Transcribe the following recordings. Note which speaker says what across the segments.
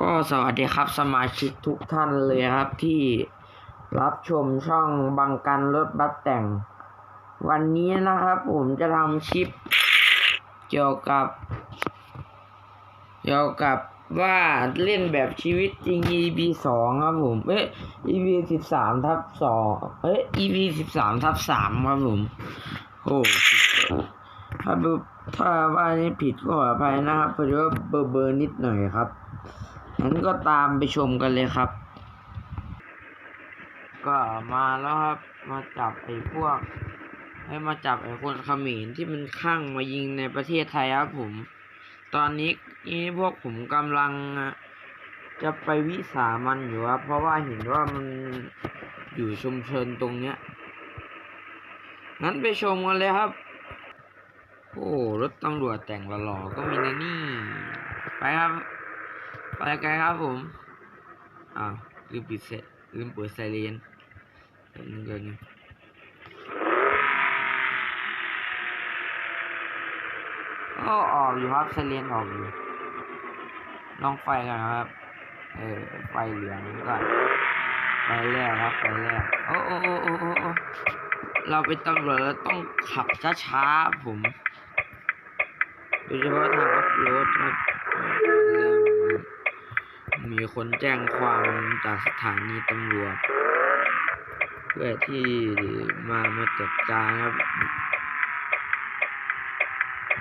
Speaker 1: ก็สวัสดีครับสมาชิกทุกท่านเลยครับที่รับชมช่องบังกันรถบัสแต่ง วันนี้นะครับผมจะทำคลิป เกี่ยวกับ เกี่ยวกับว่าเล่นแบบชีวิตจริง EP สองครับผมเอ้ EP สิบสามทับสองเอ้ EP สิบสามทับสามครับผมโอ้ถ้าถ้าว่านี้ผิดก็ขออภัยนะครับเพราะว่าเบอร์เบอร์นิดหน่อยครับ งั้นก็ตามไปชมกันเลยครับ ก็มาแล้วครับ มาจับไอ้พวก ให้มาจับไอ้คนเขมรที่มันข้างมายิงในประเทศไทยครับผม ตอนนี้นี่พวกผมกำลังจะไปวิสามันอยู่ครับ เพราะว่าเห็นว่ามันอยู่ชุมชนตรงเนี้ย งั้นไปชมกันเลยครับ โอ้ รถตำรวจแต่งหล่อๆก็มีนะนี่ ไปครับ ไปไกลครับผมอ้าวลืมปิดเสลืมเปิดไซเรนเดี๋ยวนึงเดี๋ยวนึงก็ออกอยู่ครับไซเรนออกอยู่ลองไฟกันนะครับ เออไฟเหลืองก็ไฟแรกครับไฟแรกโอ้โอ้โอ้โอ้โอ้โอ้เราเป็นตำรวจเราต้องขับช้าๆผมโดยเฉพาะทางอัพโหลดครับเริ่ มีคนแจ้งความจากสถานีตำรวจ เพื่อที่มามาจัดการครับ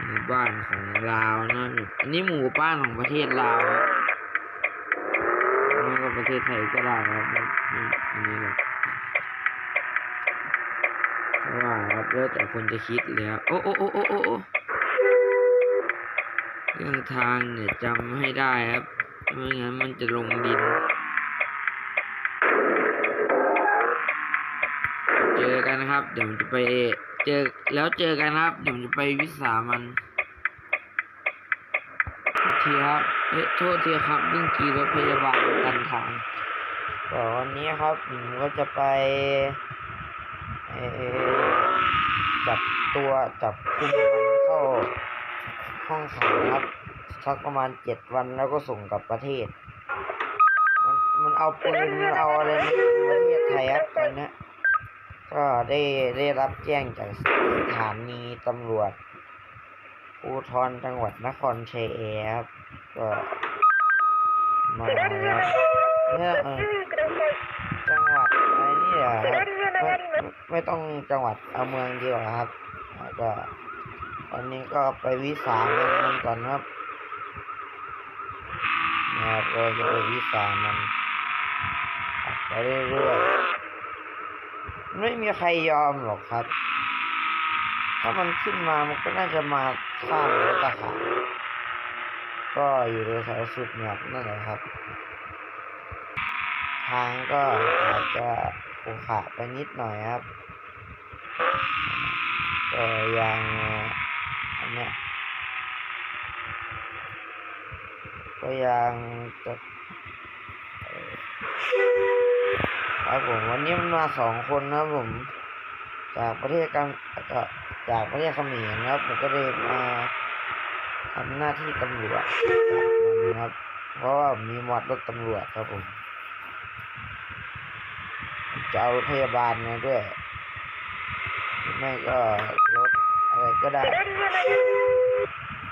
Speaker 1: หมู่บ้านของลาวนะอันนี้หมู่บ้านของประเทศลาวครับไม่ก็ประเทศไทยก็ได้ครับไม่อันนี้หรอกเพราะว่าครับแล้วแต่คนจะคิดเลยครับโอ้โอ้โอ้โอ้โอ้โอ้เรื่องทางเนี่ยจำให้ได้ครับ ไม่งั้นมันจะลงดิน เจอกันนะครับ เดี๋ยวผมจะไปเจอแล้วเจอกันครับ เดี๋ยวผมจะไปวิสามันทีครับเอ้ยโทษทีครับเมื่อกี้รถพยาบาลกันทางก็วันนี้ครับผมก็จะไปจับตัวจับคุมมันเข้าห้องขังครับ สักประมาณเจ็ดวันแล้วก็ส่งกลับประเทศ มันมันเอาปืนมันเอาอะไรมาประเทศไทยครับตอนเนี้ยก็ได้ได้รับแจ้งจากสถานีตำรวจภูธรจังหวัดนครชัยแอร์ครับก็มาเนี่ยเออจังหวัดอะไรนี่เหรอครับไม่ไม่ต้องจังหวัดเอาเมืองดีกว่าครับก็วันนี้ก็ไปวิสามันมันก่อนครับ นะครับเราจะไปวิสามันไปเรื่อยๆไม่มีใครยอมหรอกครับ ถ้ามันขึ้นมามันก็น่าจะมาข้ามรถตะขาก็อยู่ในแถวสุดเนี่ยนั่นแหละครับ ทางก็อาจจะขรุขระไปนิดหน่อยครับ ก็ยังอันเนี้ย ก็ยังจะเอ่อครับผมวันนี้มันมาสองคนนะผม จากประเทศกัมจากประเทศเขมรนะครับผมก็เลยมาทำหน้าที่ตำรวจนะครับ เพราะว่ามีมอดรถตำรวจครับผมจะเอารถพยาบาลมาด้วยไม่ก็รถอะไรก็ได้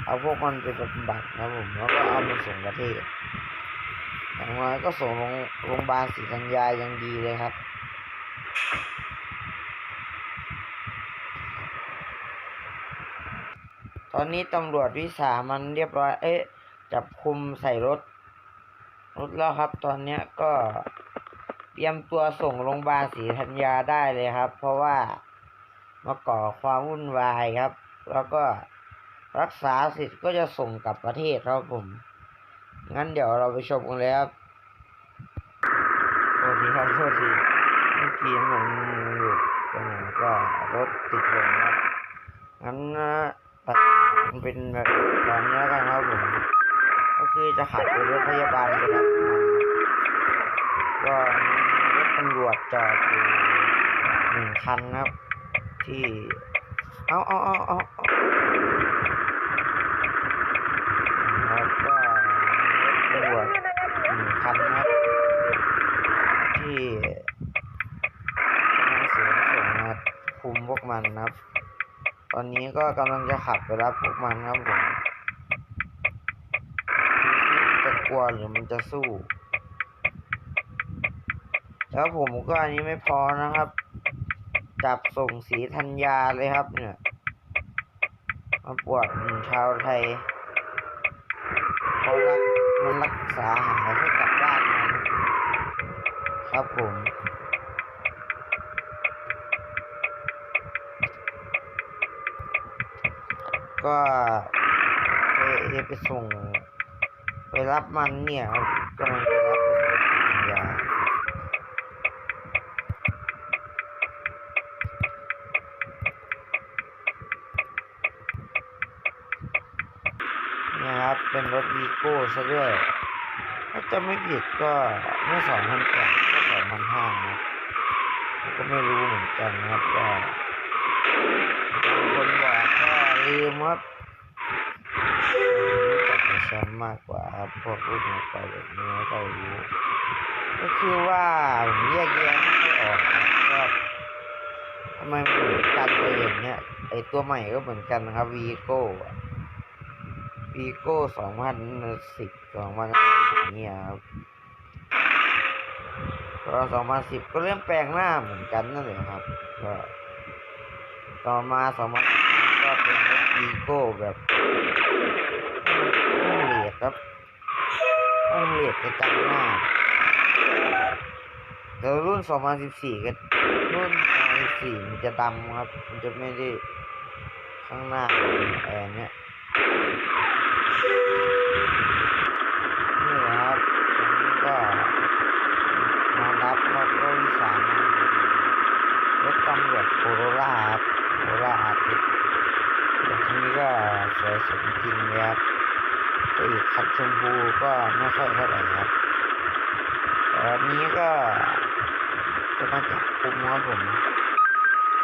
Speaker 1: เอาพวกมันไปบำบัดนะผมแล้วก็เอามาส่งประเทศอย่างน้อยก็ส่งโรงโรงพยาบาลศรีธัญญายังดีเลยครับตอนนี้ตำรวจวิสามันเรียบร้อย เอ๊ะ จับคุมใส่รถ รถแล้วครับ ตอนนี้ก็เตรียมตัวส่งโรงพยาบาลศรีธัญญาได้เลยครับ เพราะว่ามาก่อความวุ่นวายครับ แล้วก็ รักษาสิทธิ์ก็จะส่งกลับประเทศครับผม งั้นเดี๋ยวเราไปชมกันเลยครับโทษทีครับโทษทีเมื่อกี้มันหลุดไหน่อยก็รถติดลมครับงั้นตัดมันเป็นแบบตอนนี้แล้วกันครับผมก็คือจะขับไปรถพยาบาลไปรับมันก็มีรถตำรวจจอดอยู่หนึ่งคันครับ ที่ เอาเอาเอาเอาเอาครับก็รถตำรวจันครับ ตอนนี้ก็กำลังจะขับไปรับพวกมันครับผมจะกลัวหรือมันจะสู้ แล้วผมก็อันนี้ไม่พอนะครับ จับส่งสีธัญญาเลยครับเนี่ย มาปวดชาวไทยเพราะรักมันรักษาหายให้กลับบ้านมัน ครับผม ก็ ไปส่ง ไปรับมันเนี่ยครับกำลังจะรับไปส่งสัญญาเนี่ยครับเป็นรถวีโก้ซะด้วยถ้าจะไม่ผิดก็ไม่สองพันแปดก็สองพันห้าครับก็ไม่รู้เหมือนกันนะครับก็บาคนบอกก็ลืมครับ กในมากกว่าครับพวกรุ่นเก่าแบบนี้ไม่ค่อยรู้ก็คือว่าผมแยกแยะไม่ค่อยออกครับทำไมมันเหมือนกันเลยอย่างเงี้ยไอตัวใหม่ก็เหมือนกันนะครับวีโก้วีโก้สองพันสิบสองพันอย่างเงี้ยครับก็สองพันสิบก็เริ่มแปลงหน้าเหมือนกันนั่นแหละครับก็ต่อมาสองพันก็เป็นรถวีโก้แบบ ครับห้องเลดกระจังหน้าแต่รุ่น 2014ก็รุ่น 2014 มันจะดำครับ มันจะไม่ได้ข้างหน้าแอนเนี้ยนี่ครับตอนนี้ก็ มารับครับก็วิสามันรถตำรวจโคโรล่าครับโคโรล่าอาร์ติสแต่ทีนี้ก็สวยสมจริงเลยครับ แต่อีกคันชมพูก็ไม่ค่อยเท่าไหร่ครับแต่วันนี้ก็จะมาจับคุมครับผม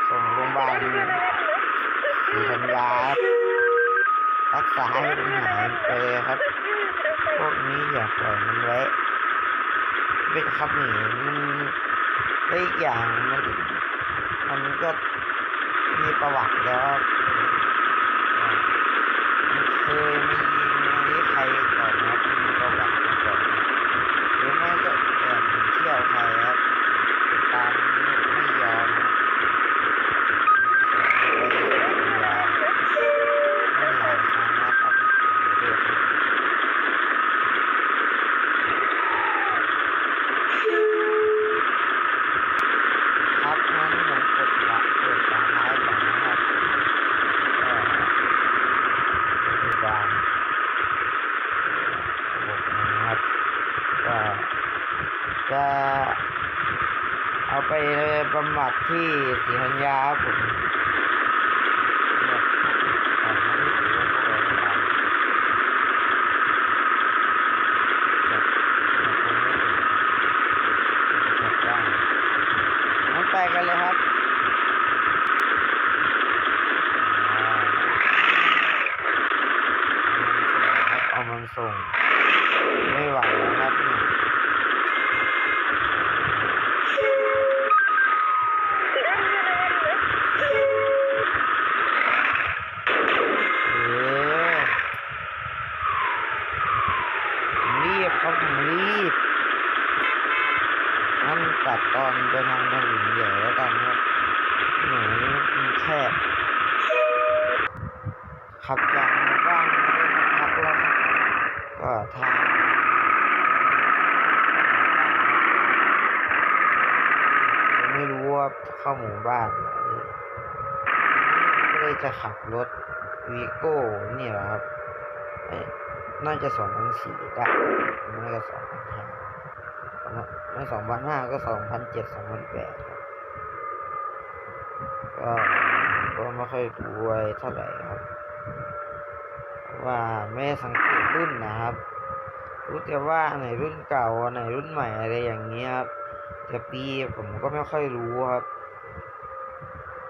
Speaker 1: ส่งโรงพยาบาลศรีธัญญารักษาให้มันหายไปครับ พวกนี้อย่าปล่อยมันไว้เป็นครับหนีมันได้อีกอย่างมันมันก็มีประวัติแล้วมันเคยมายิงมาที่ใครก่อนนะครับมีประวัติมาก่อนนะหรือไม่ก็แอบหนีเที่ยวไทยครับตอนนี้ไม่ยอมนะมันหลายครั้งแล้วครับที่ผมไม่ได้ทำครับงั้นผมกดฝาเปิดฝาท้ายก่อนนะครับก็โรงพยาบาลระบบนะครับก็จะเอาไปบำบัดที่ศรีธัญญาครับผมเนี่ยของที่ถือว่าพวกเราทำจับจับคนไม่ถึงจับได้งั้ นไปกันเลยครับอ่าเอามันส่งครับเอามันส่ง ไม่ไหวแล้วครับเนี่ยเออผมรีบครับผมรีบงั้นตัดตอนไปทางถนนใหญ่แล้วกันครับถนนนี้มันแคบขับจากหมู่บ้านมาได้สักพักแล้วครับก็ทาง ยังไม่รู้ว่าเข้าหมู่บ้านไหนวันนี้ก็เล ยจะขับรถวีโก้เนี่ยแหละครับน่าจะสองพันสี่ได้ไม่ก็สองพันห้าไม่สองพันห้าก็สองพันเจ็ดสองพันแปดก็ก็ไม่ค่อยรู้ไว้เท่าไหร่ครับ ว่าไม่สังเกตรุ่นนะครับ รู้แต่ว่าอันไหนรุ่นเก่าไหนรุ่นใหม่อะไรอย่างเงี้ยครับ แต่ปีผมก็ไม่ค่อยรู้ครับ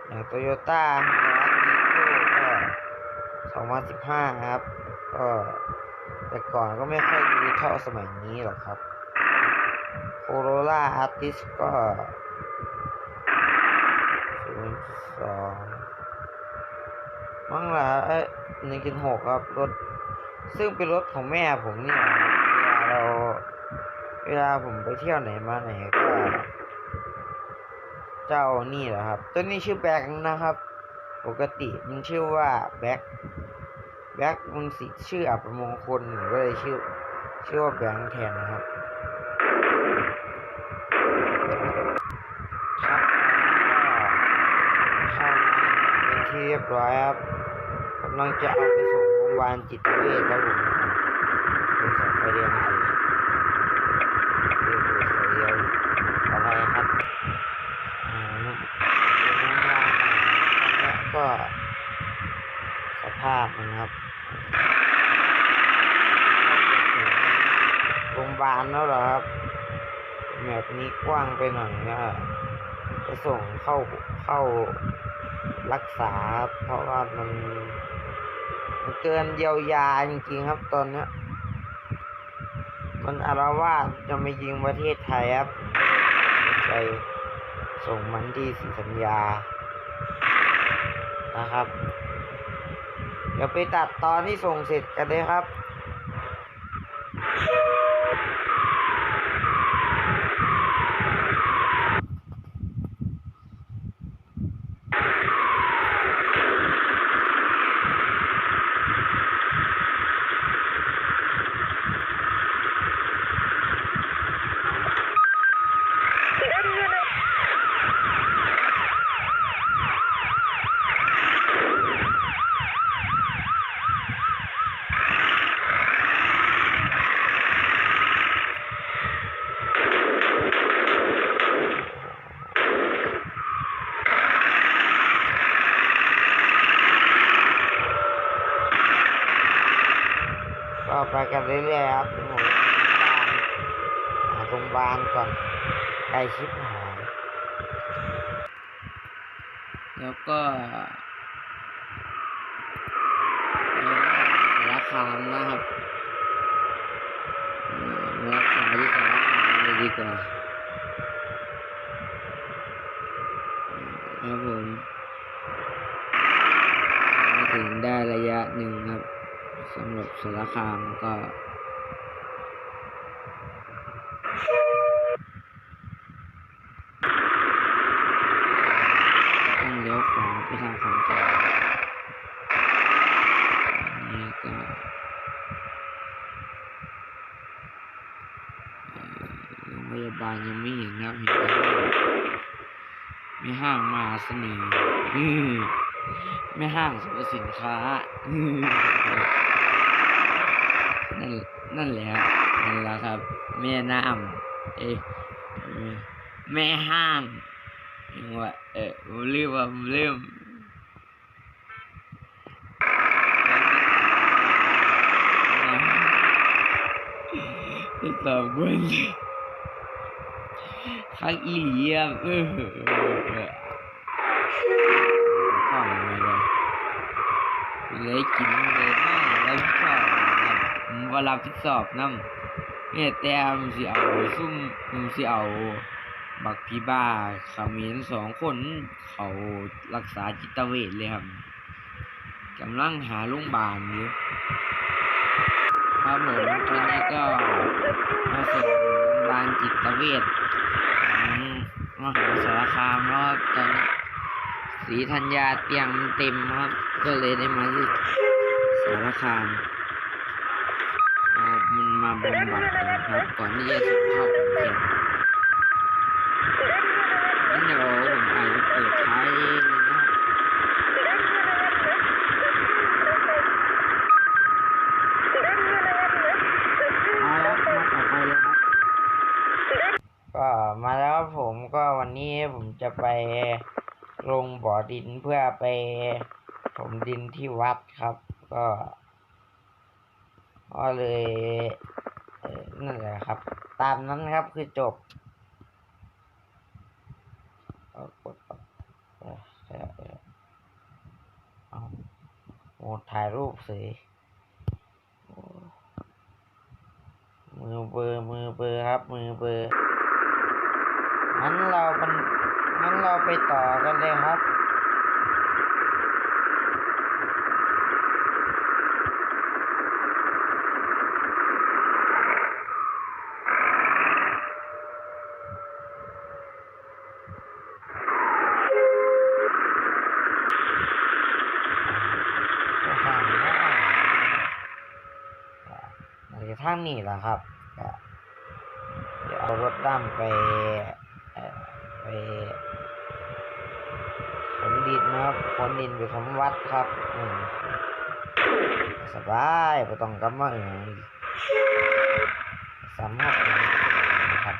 Speaker 1: อย่างโตโยต้า 2015 ครับ ก็แต่ก่อนก็ไม่ค่อยดีเท่าสมัยนี้หรอกครับโคโรล่าอาร์ติสก็ศูสองมั่งละเอ้ยหนึ่งจุหกครับ รถ ซึ่งเป็นรถของแม่ผมเนี่ยเวลาเรา เวลาผมไปเที่ยวไหนมาไหนก็เจ้านี่แหละครับ ตัวนี้ชื่อแบ็กนะครับ ปกติมันชื่อว่าแบ็ก แบ็กมันสิชื่ออัปมงคลผมก็เลยชื่อชื่อว่าแบงค์แทนนะครับครับเข้ามาเป็นที่เรียบร้อยครับกำลังจะเอาไปส่งโรงพยาบาลจิตเวชครับผมดูสายไฟแดงเรียกดูสายเดียวอะไรครับอ่าแล้วก็สภาพมันครับโรงพยาบาลแล้วเหรอครับแบบนี้กว้างไปหน่อยนะจะส่งเข้าเข้ารักษา เพราะว่ามันมันเกินเยียวยาจริงๆครับตอนเนี้ยมันอารวาสจะมายิงประเทศไทยครับไปส่งมันที่สีสัญญานะครับ เดี๋ยวไปตัดตอนที่ส่งเสร็จกันเลยครับ ก็ไปกันเรื่อยๆครับถึงโรงพยาบาลหาโรงพยาบาลก่อนใกล้ชิบหาย แล้ว ก็สารคามนะครับรักษาที่สารคามเลยดีกว่าครับผมมาถึงได้ระยะหนึ่งครับสำหรับสารคามก็ต้องเลี้ยวขวาไปทางของแก่นอันนี้ก็เอ่อโรงพยาบาลยังไม่เห็นครับเห็นแต่ห้างมีห้างมหาเสน่ห์อื้อไม่ห้าง สินค้า นั่นนั่นแหละครับนั่นแหละครับ แม่น้ำเอ้ยแม่ห้างยังว่าเออผมเรียกว่าผมเริ่มจะตอบเบิ้ลคักอีหลีอะเออเออเออข้าวมาเลย เลยกินเลยมากแล้วข้าวนะเวลาพิดสอบน้ำเนี่ยแต่มสิเอาซุ่มมสิเอา บักพีบ้าขมรสองคนเขารักษาจิตเวชเลยครับกำลังหาโรงพยาบาลอยู่ครับผมตอนนี้ก็มาส่งโรงพยาบาลจิตเวชของมหาสารคามวครับตอนนี้สีธัญญาเตียงเต็มครับ ก็เลยได้มาที่สารคามเอามันมาบำบัดกันครับ ก่อนที่จะส่งเข้าขอนแก่นงั้นเดี๋ยวผมอาจจะเปิดท้ายเลยนะครับเอาละมาต่อไปเลยครับ ก็มาแล้วผมก็วันนี้ผมจะไปลงบ่อดินเพื่อไป มดินที่วัดครับ ก็ก็เลยนั่นแหละครับ ตามนั้นครับคือจบเอากดเอาเออเออเอาโหมดถ่ายรูปสิมือเบอร์มือเบอร์ครับ มือเบอร์งั้นเรามันงั้นเราไปต่อกันเลยครับ หรือทาง นี้แหละครับเดี๋ยวเอารถด้ามไปไปขนดินนะครับขนดินไปทำวัดครับสบายไม่ต้องกลับมาเองสามารถนะครับ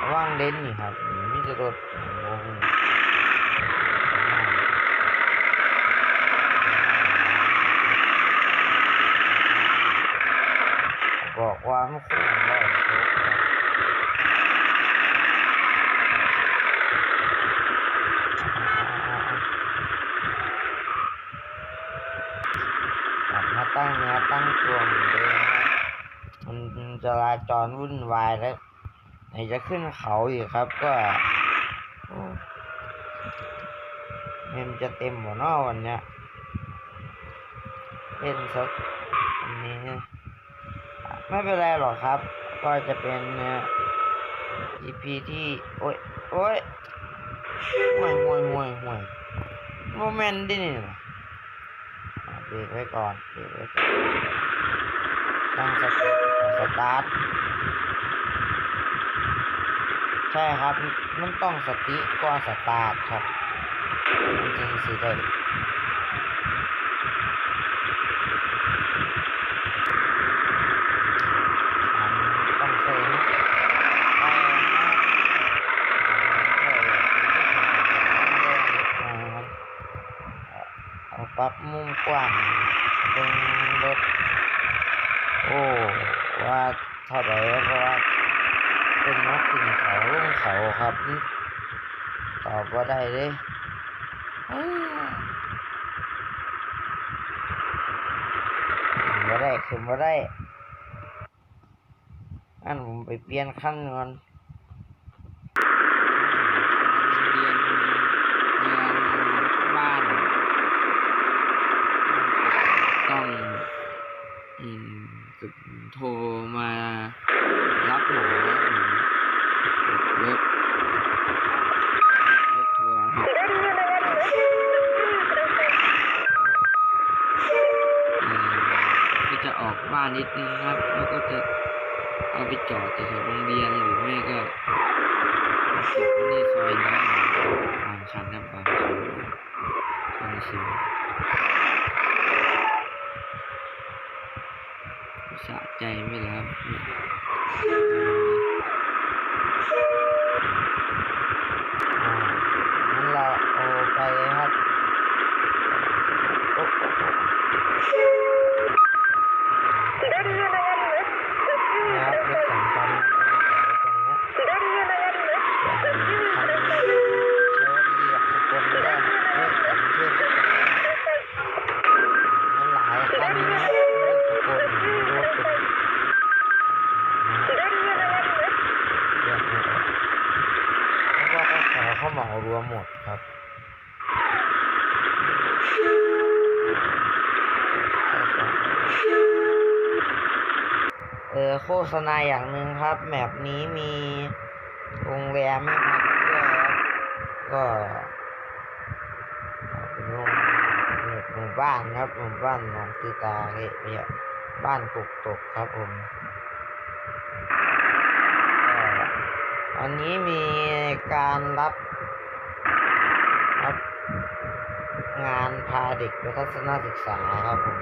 Speaker 1: ระว่างเด่นนี่ครับมีแต่รถโอ้ โหบอกว่าไม่คุ้มเลยกลับมาตั้งเนื้อตั้งตัวเหมือนเดิมมันจราจรวุ่นวายแล้วไหนจะขึ้นเขาอีกครับก็เมมจะเต็มหมดเนอวันเนี้ยเล่นสักอันนี้ ไม่เป็นไรหรอกครับ ก็จะเป็นเอ่อ EP ที่ โอ้ย โอ้ยห่วยห่วยห่วยห่วยโมเมนต์ดินี่นะอะเบรกไว้ก่อนเบรกไว้ก่อนตั้งสติสตาร์ท ใช่ครับ มันต้องสติก่อนสตาร์ทครับมันจึงสิได้ อันต้องใส่นะไปนะครับเอาป รับมุมกว้างเป็นรถโอ้ว่าเท่าไหร่เพราะว่าเป็นนกขึ้นเขาลงเขาครับตอบว่าได้เลยขึ้นมาได้ขึ้นมาได้อันผมไปเปลี่ยนขั้นก่อน ออกบ้านนิดนึงครับ แล้วก็จะเอาไปจอดแถวโรงเรียนหรือไม่ก็เก็บไว้ในซอยน้ำบางคันครับางคันคันซื้อสะใจไหมล่ะครับอ่างั้นเราเอาไปเลยครับโอ้โอ้โอ้นะครับ ษณาอย่างหนึ่งครับ แมปนี้มีโรงแรมไม่พักด้วยครับก็เป็นโรงหมู่บ้านครับหมู่บ้านหนองตือตาเฮ้ยไม่ใช่บ้านกุกตกครับผมอันนี้มีการรับรับงานพาเด็กไปทัศนศึกษาครับผม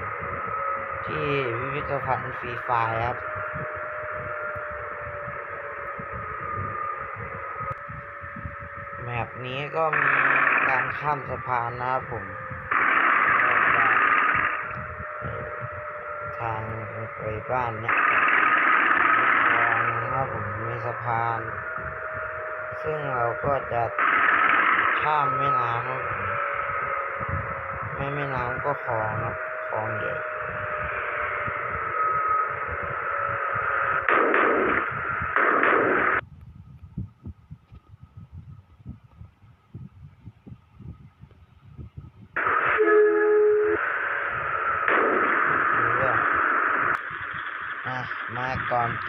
Speaker 1: ที่พิพิธภัณฑ์ฟรีไฟร์ครับ แมป นี้ก็มีการข้ามสะพานนะครับผมทางไปบ้านเนี่ยนะครับผมมีสะพาน ซึ่งเราก็จะข้ามแม่น้ำครับผมไม่แม่น้ำก็คลองครับคลองใหญ่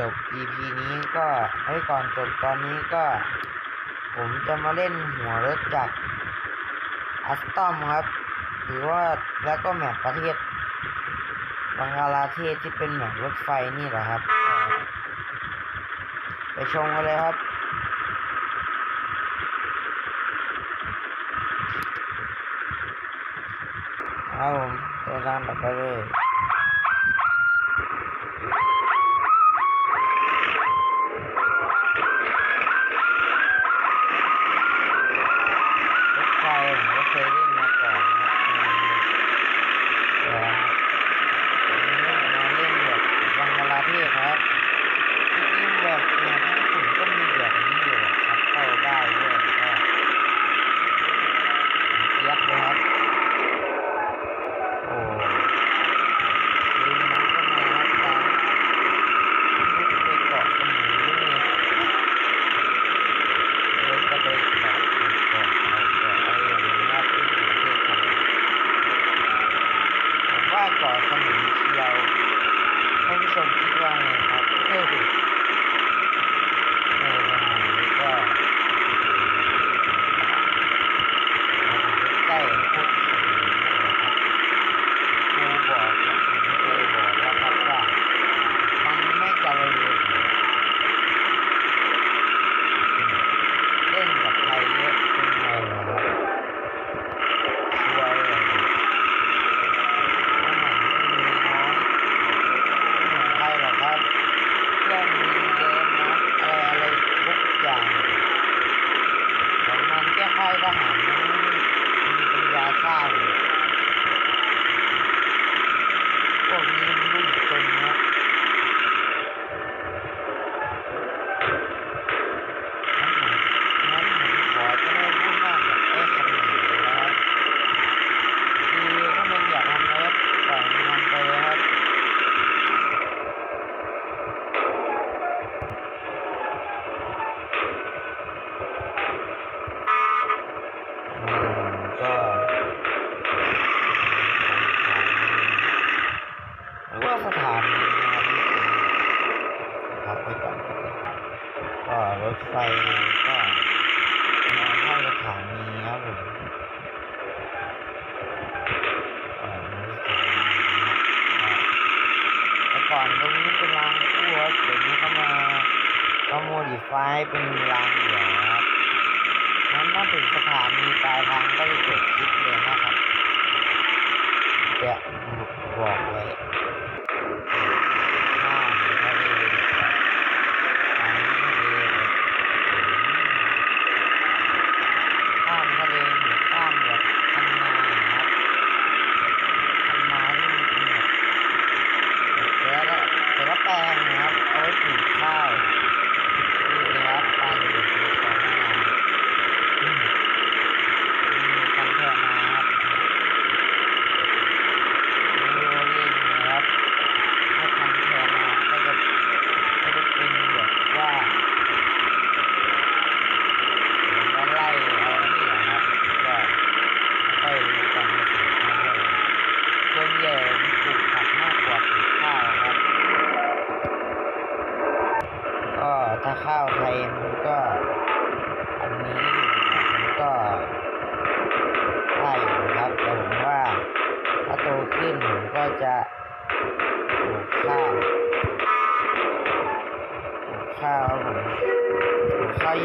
Speaker 1: จบ EP นี้ก็ให้ก่อนจบตอนนี้ก็ ผมจะมาเล่นหัวรถจากอัสตอมครับ หรือว่าแล้วก็แมปประเทศบังกลาเทศที่เป็นแมปรถไฟนี่แหละครับ ไปชมกันเลยครับเอาผมตัวตางต่อไปเลย com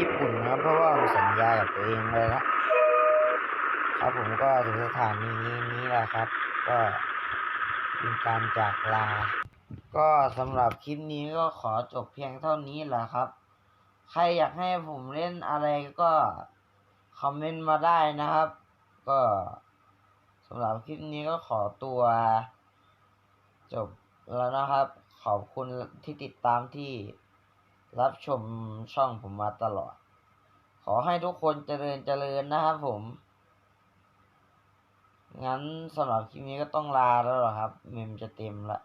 Speaker 1: ญี่ปุ่นนะครับ เพราะว่าผมสัญญากับตัวเองเลยนะครับผมก็ถึงสถานีนี้แหละครับ ก็เป็นการจากลา ก็สำหรับคลิปนี้ก็ขอจบเพียงเท่านี้แหละครับ ใครอยากให้ผมเล่นอะไรก็คอมเมนต์มาได้นะครับ ก็สำหรับคลิปนี้ก็ขอตัว จบแล้วนะครับ ขอบคุณที่ติดตามที่ รับชมช่องผมมาตลอด ขอให้ทุกคนเจริญเจริญนะครับผม งั้นสำหรับคลิปนี้ก็ต้องลาแล้วหรอครับ เมมจะเต็มละ